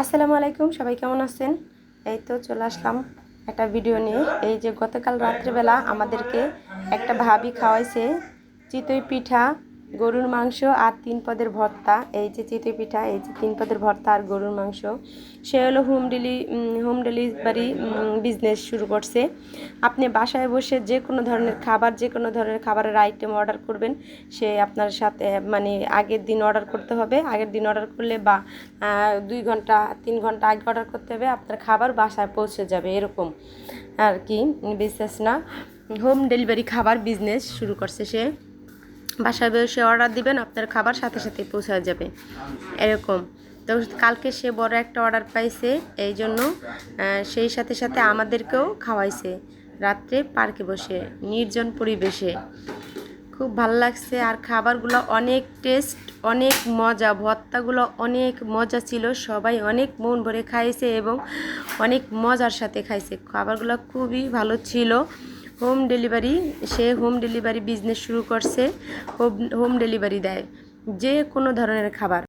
আসসালামু আলাইকুম, সবাই কেমন আছেন? এই তো চলে আসলাম একটা ভিডিও নিয়ে। এই যে গতকাল রাত্রিবেলা আমাদেরকে একটা ভাবি খাওয়াইছে, চিতই পিঠা গরুর মাংস আর তিন পদের ভর্তা। এই যে চিতই পিঠা, এই যে তিন পদের ভর্তা আর গরুর মাংস। সে হলো home deli home delivery business শুরু করছে। আপনি বাসায় বসে যে কোনো ধরনের খাবার, যে কোনো ধরনের খাবারের আইটেম অর্ডার করবেন, সে আপনার সাথে মানে আগের দিন অর্ডার করতে হবে। আগের দিন অর্ডার করলে বা দুই ঘণ্টা, তিন ঘণ্টা আগে অর্ডার করতে হবে, আপনার খাবার বাসায় পৌঁছে যাবে, এরকম। আর কি বিজনেস না। হোম ডেলিভারি খাবার বিজনেস শুরু করছে সে। বাসায় বসে অর্ডার দিবেন, আপনার খাবার সাথে সাথে পৌঁছে যাবে। এরকম। তো কালকে সে বড় একটা অর্ডার পাইছে, এই জন্য সেই সাথে সাথে আমাদেরকেও খাওয়াইছে রাত্রে পার্কে বসে, নির্জন পরিবেশে। খুব ভালো লাগছে, আর খাবারগুলো অনেক টেস্ট অনেক মজা, ভর্তাগুলো অনেক মজা ছিল, সবাই অনেক মন ভরে খাইছে এবং অনেক মজার সাথে খাইছে। খাবারগুলো খুবই ভালো ছিল। হোম ডেলিভারি, সে হোম ডেলিভারি বিজনেস শুরু করছে, হোম হোম ডেলিভারি দেয়। যে কোনো ধরনের খাবার।